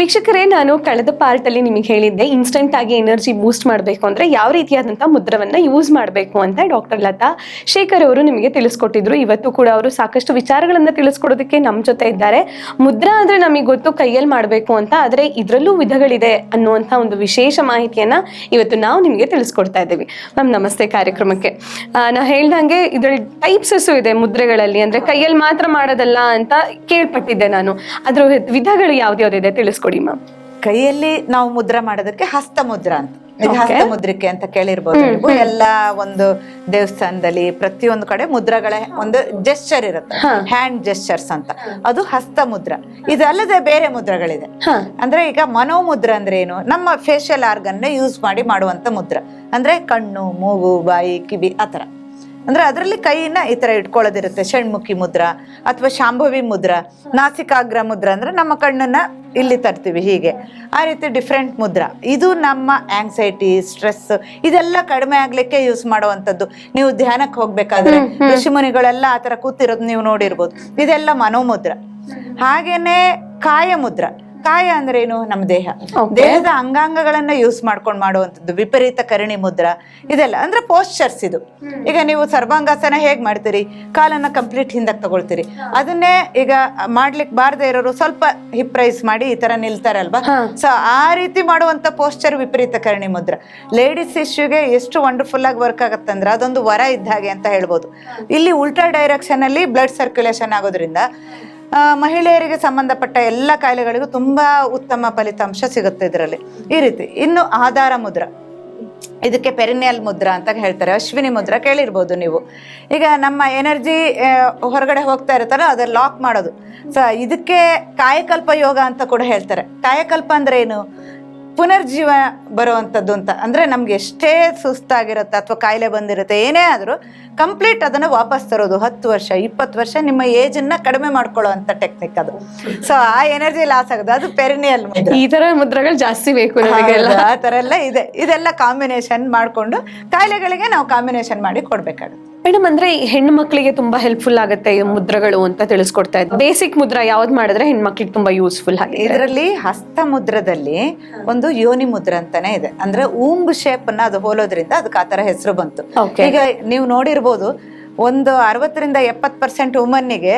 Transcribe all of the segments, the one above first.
ವೀಕ್ಷಕರೇ, ನಾನು ಕಳೆದ ಪಾರ್ಟ್ ಅಲ್ಲಿ ನಿಮಗೆ ಹೇಳಿದ್ದೆ ಇನ್ಸ್ಟೆಂಟ್ ಆಗಿ ಎನರ್ಜಿ ಬೂಸ್ಟ್ ಮಾಡಬೇಕು ಅಂದ್ರೆ ಯಾವ ರೀತಿಯಾದಂತಹ ಮುದ್ರವನ್ನ ಯೂಸ್ ಮಾಡಬೇಕು ಅಂತ ಡಾಕ್ಟರ್ ಲತಾ ಶೇಖರ್ ಅವರು ನಿಮಗೆ ತಿಳಿಸ್ಕೊಟ್ಟಿದ್ರು. ಇವತ್ತು ಕೂಡ ಅವರು ಸಾಕಷ್ಟು ವಿಚಾರಗಳನ್ನ ತಿಳಿಸ್ಕೊಡೋದಕ್ಕೆ ನಮ್ಮ ಜೊತೆ ಇದ್ದಾರೆ. ಮುದ್ರಾ ಅಂದ್ರೆ ನಮಗೆ ಗೊತ್ತು ಕೈಯಲ್ಲಿ ಮಾಡಬೇಕು ಅಂತ, ಆದ್ರೆ ಇದರಲ್ಲೂ ವಿಧಗಳಿದೆ ಅನ್ನುವಂಥ ಒಂದು ವಿಶೇಷ ಮಾಹಿತಿಯನ್ನ ಇವತ್ತು ನಾವು ನಿಮಗೆ ತಿಳಿಸ್ಕೊಡ್ತಾ ಇದ್ದೀವಿ. ಮ್ಯಾಮ್, ನಮಸ್ತೆ ಕಾರ್ಯಕ್ರಮಕ್ಕೆ. ನಾ ಹೇಳ್ದಂಗೆ ಇದ್ರಲ್ಲಿ ಟೈಪ್ಸಸ್ಸು ಇದೆ ಮುದ್ರೆಗಳಲ್ಲಿ, ಅಂದ್ರೆ ಕೈಯಲ್ಲಿ ಮಾತ್ರ ಮಾಡೋದಲ್ಲ ಅಂತ ಕೇಳ್ಪಟ್ಟಿದ್ದೆ ನಾನು. ಅದ್ರ ವಿಧಗಳು ಯಾವ್ದ್ಯಾವ್ದಿದೆ ತಿಳಿಸ್ಕೊಡಿ. ಮ್ಯಾಮ್. ಕೈಯಲ್ಲಿ ನಾವು ಮುದ್ರ ಮಾಡೋದಕ್ಕೆ ಹಸ್ತ ಮುದ್ರಾ ಅಂತ. ಇದು. ಹಸ್ತ ಮುದ್ರಿಕೆ ಅಂತ ಕೇಳಿರ್ಬೋದು ಎಲ್ಲ ಒಂದು ದೇವಸ್ಥಾನದಲ್ಲಿ ಪ್ರತಿಯೊಂದು ಕಡೆ ಮುದ್ರಗಳೇ ಒಂದು ಜೆಸ್ಚರ್ ಇರುತ್ತೆ. ಹ್ಯಾಂಡ್ ಜೆಸ್ಚರ್ಸ್ ಅಂತ. ಅದು ಹಸ್ತ ಮುದ್ರ. ಇದಲ್ಲದೆ ಬೇರೆ ಮುದ್ರಗಳಿದೆ. ಅಂದ್ರೆ ಈಗ ಮನೋಮುದ್ರ ಅಂದ್ರೆ ಏನು? ನಮ್ಮ ಫೇಶಿಯಲ್ ಆರ್ಗನ್ ಯೂಸ್ ಮಾಡಿ ಮಾಡುವಂತ ಮುದ್ರ. ಅಂದ್ರೆ ಕಣ್ಣು ಮೂಗು ಬಾಯಿ ಕಿವಿ ಆತರ ಅಂದ್ರೆ ಅದರಲ್ಲಿ ಕೈನ ಈ ತರ ಇಟ್ಕೊಳ್ಳೋದಿರುತ್ತೆ. ಷಣ್ಮುಖಿ ಮುದ್ರ ಅಥವಾ ಶಾಂಭವಿ ಮುದ್ರ ನಾಸಿಕಾಗ್ರ ಮುದ್ರ ಅಂದ್ರೆ ನಮ್ಮ ಕಣ್ಣನ್ನ ಇಲ್ಲಿ ತರ್ತೀವಿ ಹೀಗೆ. ಆ ರೀತಿ ಡಿಫ್ರೆಂಟ್ ಮುದ್ರ. ಇದು ನಮ್ಮ ಆಂಗ್ಸೈಟಿ ಸ್ಟ್ರೆಸ್ ಇದೆಲ್ಲ ಕಡಿಮೆ ಆಗ್ಲಿಕ್ಕೆ ಯೂಸ್ ಮಾಡುವಂಥದ್ದು. ನೀವು ಧ್ಯಾನಕ್ಕೆ ಹೋಗ್ಬೇಕಾದ್ರೆ ಋಷಿಮುನಿಗಳೆಲ್ಲ ಆ ತರ ಕೂತಿರೋದು ನೀವು ನೋಡಿರ್ಬೋದು. ಇದೆಲ್ಲ ಮನೋಮುದ್ರ. ಹಾಗೇನೆ ಕಾಯ ಮುದ್ರ ಕಾಯ ಅಂದ್ರೆ ಏನು ನಮ್ಮ ದೇಹ. ದೇಹದ ಅಂಗಾಂಗಗಳನ್ನ ಯೂಸ್ ಮಾಡ್ಕೊಂಡು ಮಾಡುವಂಥದ್ದು ವಿಪರೀತ ಕರಣಿ ಮುದ್ರ ಇದೆಲ್ಲ. ಅಂದ್ರೆ ಪೋಸ್ಚರ್ಸ್ ಇದು. ಈಗ ನೀವು ಸರ್ವಾಂಗಾಸನ ಹೇಗ್ ಮಾಡ್ತೀರಿ? ಕಾಲನ್ನ ಕಂಪ್ಲೀಟ್ ಹಿಂದಕ್ಕೆ ತಗೊಳ್ತೀರಿ. ಅದನ್ನೇ ಈಗ ಮಾಡ್ಲಿಕ್ಕೆ ಬಾರದೆ ಇರೋರು ಸ್ವಲ್ಪ ಹಿಪ್ ರೈಸ್ ಮಾಡಿ ಈ ತರ ನಿಲ್ತಾರಲ್ವಾ? ಸೊ ಆ ರೀತಿ ಮಾಡುವಂತ ಪೋಸ್ಚರ್ ವಿಪರೀತ ಕರಣಿ ಮುದ್ರ. ಲೇಡೀಸ್ ಇಶ್ಯೂಗೆ ಎಷ್ಟು ವಂಡರ್ಫುಲ್ ಆಗಿ ವರ್ಕ್ ಆಗತ್ತಂದ್ರೆ ಅದೊಂದು ವರ ಇದ್ದ ಹಾಗೆ ಅಂತ ಹೇಳ್ಬೋದು. ಇಲ್ಲಿ ಉಲ್ಟಾ ಡೈರೆಕ್ಷನ್ ಅಲ್ಲಿ ಬ್ಲಡ್ ಸರ್ಕ್ಯುಲೇಷನ್ ಆಗೋದ್ರಿಂದ ಮಹಿಳೆಯರಿಗೆ ಸಂಬಂಧಪಟ್ಟ ಎಲ್ಲ ಕಾಯಿಲೆಗಳಿಗೂ ತುಂಬಾ ಉತ್ತಮ ಫಲಿತಾಂಶ ಸಿಗುತ್ತೆ ಇದರಲ್ಲಿ. ಈ ರೀತಿ, ಇನ್ನು ಆಧಾರ ಮುದ್ರ. ಇದಕ್ಕೆ ಪೆರಿನಿಯಲ್ ಮುದ್ರಾ ಅಂತ ಹೇಳ್ತಾರೆ, ಅಶ್ವಿನಿ ಮುದ್ರ ಕೇಳಿರ್ಬೋದು ನೀವು. ಈಗ ನಮ್ಮ ಎನರ್ಜಿ ಹೊರಗಡೆ ಹೋಗ್ತಾ ಇರುತ್ತಲ್ಲ, ಅದರ ಲಾಕ್ ಮಾಡೋದು. ಸೊ, ಇದಕ್ಕೆ ಕಾಯಕಲ್ಪ ಯೋಗ ಅಂತ ಕೂಡ ಹೇಳ್ತಾರೆ. ಕಾಯಕಲ್ಪ ಅಂದ್ರೆ ಏನು ಪುನರ್ಜೀವ ಬರುವಂಥದ್ದು ಅಂತ. ಅಂದ್ರೆ ನಮ್ಗೆ ಎಷ್ಟೇ ಸುಸ್ತಾಗಿರುತ್ತೆ ಅಥವಾ ಕಾಯಿಲೆ ಬಂದಿರುತ್ತೆ ಏನೇ ಆದರೂ ಕಂಪ್ಲೀಟ್ ಅದನ್ನ ವಾಪಸ್ ತರೋದು. ಹತ್ತು ವರ್ಷ ಇಪ್ಪತ್ತು ವರ್ಷ ನಿಮ್ಮ ಏಜನ್ನು ಕಡಿಮೆ ಮಾಡ್ಕೊಳ್ಳೋ ಅಂತ ಟೆಕ್ನಿಕ್ ಅದು. ಸೊ ಆ ಎನರ್ಜಿ ಲಾಸ್ ಆಗೋದು. ಅದು ಪೆರಿನಿಯಲ್ ಈ ತರ ಮುದ್ರಗಳು ಜಾಸ್ತಿ ಬೇಕು ಆ ತರ ಎಲ್ಲ ಇದೆ. ಇದೆಲ್ಲ ಕಾಂಬಿನೇಷನ್ ಮಾಡ್ಕೊಂಡು ಕಾಯಿಲೆಗಳಿಗೆ ನಾವು ಕಾಂಬಿನೇಷನ್ ಮಾಡಿ ಕೊಡ್ಬೇಕಾಗುತ್ತೆ. ಮೇಡಮ್ ಅಂದ್ರೆ ಹೆಣ್ಣು ಮಕ್ಕಳಿಗೆ ತುಂಬಾ ಹೆಲ್ಪ್ಫುಲ್ ಆಗುತ್ತೆ ಈ ಮುದ್ರಗಳು ಅಂತ ತಿಳಿಸ್ಕೊಡ್ತಾ ಇದ್ದೆ. ಬೇಸಿಕ್ ಮುದ್ರ ಯಾವ್ದು ಮಾಡಿದ್ರೆ ಹೆಣ್ಮಕ್ಳಿಗೆ ತುಂಬಾ ಯೂಸ್ಫುಲ್ ಆಗಿದೆ ಇದರಲ್ಲಿ ಹಸ್ತ ಮುದ್ರದಲ್ಲಿ ಒಂದು ಯೋನಿ ಮುದ್ರ ಅಂತಾನೆ ಇದೆ. ಅಂದ್ರೆ ಊಂಬ್ ಶೇಪ್ ಅನ್ನ ಅದು ಹೋಲೋದ್ರಿಂದ ಅದಕ್ಕೆ ಆ ತರ ಹೆಸರು ಬಂತು. ಈಗ ನೀವು ನೋಡಿರ್ಬೋದು ಒಂದು ಅರವತ್ತರಿಂದ ಎಪ್ಪತ್ ಪರ್ಸೆಂಟ್ ವುಮನ್ನಿಗೆ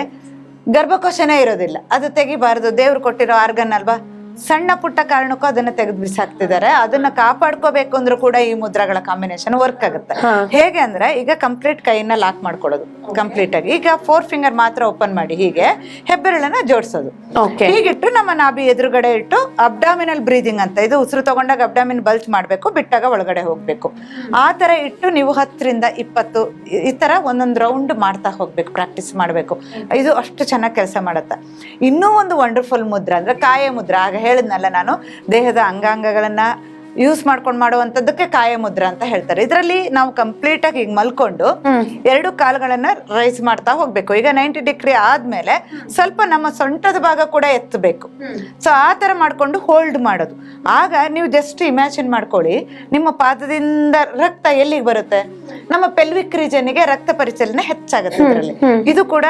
ಗರ್ಭಕೋಶನೇ ಇರೋದಿಲ್ಲ. ಅದು ತೆಗಿಬಾರದು. ದೇವ್ರು ಕೊಟ್ಟಿರೋ ಆರ್ಗನ್ ಅಲ್ವಾ? ಸಣ್ಣ ಪುಟ್ಟ ಕಾರಣಕ್ಕೂ ಅದನ್ನ ತೆಗೆದು ಬಿಸಾಕ್ತಿದ್ದಾರೆ. ಅದನ್ನ ಕಾಪಾಡ್ಕೋಬೇಕು ಅಂದ್ರೂ ಕೂಡ ಈ ಮುದ್ರಗಳ ಕಾಂಬಿನೇಷನ್ ವರ್ಕ್ ಆಗುತ್ತೆ. ಹೇಗೆ ಅಂದ್ರೆ ಈಗ ಕಂಪ್ಲೀಟ್ ಕೈನ ಲಾಕ್ ಮಾಡ್ಕೊಳ್ಳೋದು ಕಂಪ್ಲೀಟ್ ಆಗಿ ಈಗ ಫೋರ್ ಫಿಂಗರ್ ಮಾತ್ರ ಓಪನ್ ಮಾಡಿ ಹೀಗೆ ಹೆಬ್ಬೆರಳನ್ನ ಜೋಡಿಸೋದು. ಹೀಗಿಟ್ಟು ನಮ್ಮ ನಾಭಿ ಎದುರುಗಡೆ ಇಟ್ಟು ಅಬ್ಡಾಮಿನಲ್ ಬ್ರೀದಿಂಗ್ ಅಂತ ಇದು ಉಸಿರು ತಗೊಂಡಾಗ ಅಬ್ಡಾಮಿನ್ ಬಲ್ಚ್ ಮಾಡಬೇಕು ಬಿಟ್ಟಾಗ ಒಳಗಡೆ ಹೋಗ್ಬೇಕು. ಆ ತರ ಇಟ್ಟು ನೀವು ಹತ್ತರಿಂದ ಇಪ್ಪತ್ತು ಈ- ಈ ತರ ಒಂದೊಂದು ರೌಂಡ್ ಮಾಡ್ತಾ ಹೋಗ್ಬೇಕು ಪ್ರಾಕ್ಟೀಸ್ ಮಾಡಬೇಕು. ಇದು ಅಷ್ಟು ಚೆನ್ನಾಗಿ ಕೆಲಸ ಮಾಡುತ್ತೆ. ಇನ್ನೂ ಒಂದು ವಂಡರ್ಫುಲ್ ಮುದ್ರ ಅಂದ್ರೆ ಕಾಯ ಮುದ್ರ. ಆಗ ಹೇಳಿದ್ನಲ್ಲ ನಾನು ದೇಹದ ಅಂಗಾಂಗಗಳನ್ನ ಯೂಸ್ ಮಾಡ್ಕೊಂಡು ಮಾಡುವಂಥದ್ದಕ್ಕೆ ಕಾಯ ಮುದ್ರ ಅಂತ ಹೇಳ್ತಾರೆ. ಇದರಲ್ಲಿ ನಾವು ಕಂಪ್ಲೀಟ್ ಆಗಿ ಈಗ ಮಲ್ಕೊಂಡು ಎರಡು ಕಾಲುಗಳನ್ನ ರೈಸ್ ಮಾಡ್ತಾ ಹೋಗ್ಬೇಕು. ಈಗ ನೈಂಟಿ ಡಿಗ್ರಿ ಆದ್ಮೇಲೆ ಸ್ವಲ್ಪ ನಮ್ಮ ಸೊಂಟದ ಭಾಗ ಕೂಡ ಎತ್ತಬೇಕು. ಸೊ ಆ ತರ ಮಾಡ್ಕೊಂಡು ಹೋಲ್ಡ್ ಮಾಡೋದು. ಆಗ ನೀವು ಜಸ್ಟ್ ಇಮ್ಯಾಜಿನ್ ಮಾಡ್ಕೊಳ್ಳಿ ನಿಮ್ಮ ಪಾದದಿಂದ ರಕ್ತ ಎಲ್ಲಿಗೆ ಬರುತ್ತೆ? ನಮ್ಮ ಪೆಲ್ವಿಕ್ ರೀಜನ್ಗೆ ರಕ್ತ ಪರಿಚಲನೆ ಹೆಚ್ಚಾಗುತ್ತೆ ಇದರಲ್ಲಿ. ಇದು ಕೂಡ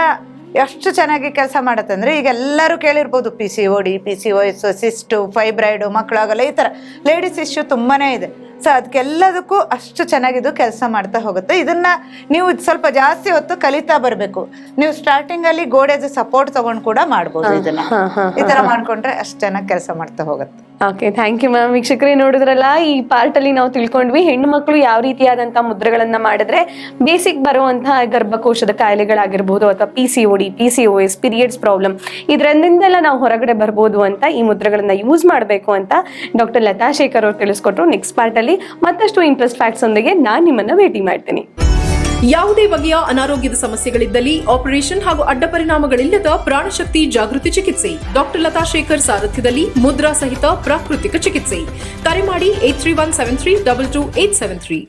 ಎಷ್ಟು ಚೆನ್ನಾಗಿ ಕೆಲಸ ಮಾಡುತ್ತೆ ಅಂದ್ರೆ ಈಗ ಎಲ್ಲರೂ ಕೇಳಿರ್ಬೋದು P C O D P C O S cyst fibroid ಮಕ್ಕಳಾಗಲ್ಲ ಈ ಥರ ಲೇಡೀಸ್ ಇಶ್ಯೂ ತುಂಬಾ ಇದೆ. ಸೊ ಅದಕ್ಕೆಲ್ಲದಕ್ಕೂ ಅಷ್ಟು ಚೆನ್ನಾಗಿದ್ದು ಕೆಲಸ ಮಾಡ್ತಾ ಹೋಗುತ್ತೆ. ಇದನ್ನ ನೀವು ಸ್ವಲ್ಪ ಜಾಸ್ತಿ ಹೊತ್ತು ಕಲಿತಾ ಬರಬೇಕು. ನೀವು ಸ್ಟಾರ್ಟಿಂಗ್ ಅಲ್ಲಿ ಗೋಡೆದು ಸಪೋರ್ಟ್ ತಗೊಂಡು ಕೂಡ ಮಾಡ್ಬೋದು ಇದನ್ನ. ಈ ಥರ ಮಾಡ್ಕೊಂಡ್ರೆ ಅಷ್ಟು ಚೆನ್ನಾಗಿ ಕೆಲಸ ಮಾಡ್ತಾ ಹೋಗುತ್ತೆ. ಓಕೆ ಥ್ಯಾಂಕ್ ಯು ಮ್ಯಾಮ್ ವೀಕ್ಷಕರೇ, ನೋಡಿದ್ರಲ್ಲ, ಈ ಪಾರ್ಟಲ್ಲಿ ನಾವು ತಿಳ್ಕೊಂಡ್ವಿ ಹೆಣ್ಣು ಮಕ್ಕಳು ಯಾವ ರೀತಿಯಾದಂಥ ಮುದ್ರೆಗಳನ್ನು ಮಾಡಿದ್ರೆ ಬೇಸಿಕ್ ಬರುವಂತಹ ಗರ್ಭಕೋಶದ ಕಾಯಿಲೆಗಳಾಗಿರ್ಬೋದು ಅಥವಾ P C O D P C O S periods problem ಇದರಿಂದೆಲ್ಲ ನಾವು ಹೊರಗಡೆ ಬರ್ಬೋದು ಅಂತ ಈ ಮುದ್ರೆಗಳನ್ನು ಯೂಸ್ ಮಾಡಬೇಕು ಅಂತ ಡಾಕ್ಟರ್ ಲತಾ ಶೇಖರ್ ಅವರು ತಿಳಿಸ್ಕೊಟ್ರು. ನೆಕ್ಸ್ಟ್ ಪಾರ್ಟಲ್ಲಿ ಮತ್ತಷ್ಟು ಇಂಟ್ರೆಸ್ಟ್ ಫ್ಯಾಕ್ಟ್ಸ್ ಒಂದಿಗೆ ನಾನು ನಿಮ್ಮನ್ನು ಭೇಟಿ ಮಾಡ್ತೀನಿ. ಯಾವುದೇ ಬಗೆಯ ಅನಾರೋಗ್ಯದ ಸಮಸ್ಯೆಗಳಿದ್ದಲ್ಲಿ ಆಪರೇಷನ್ ಹಾಗೂ ಅಡ್ಡ ಪರಿಣಾಮಗಳಿಲ್ಲದ ಪ್ರಾಣಶಕ್ತಿ ಜಾಗೃತಿ ಚಿಕಿತ್ಸೆ. ಡಾಕ್ಟರ್ ಲತಾ ಶೇಖರ್ ಸಾರಥ್ಯದಲ್ಲಿ ಮುದ್ರಾ ಸಹಿತ ಪ್ರಾಕೃತಿಕ ಚಿಕಿತ್ಸೆ. ಕರೆ ಮಾಡಿ eight three one seven three double two eight seven three.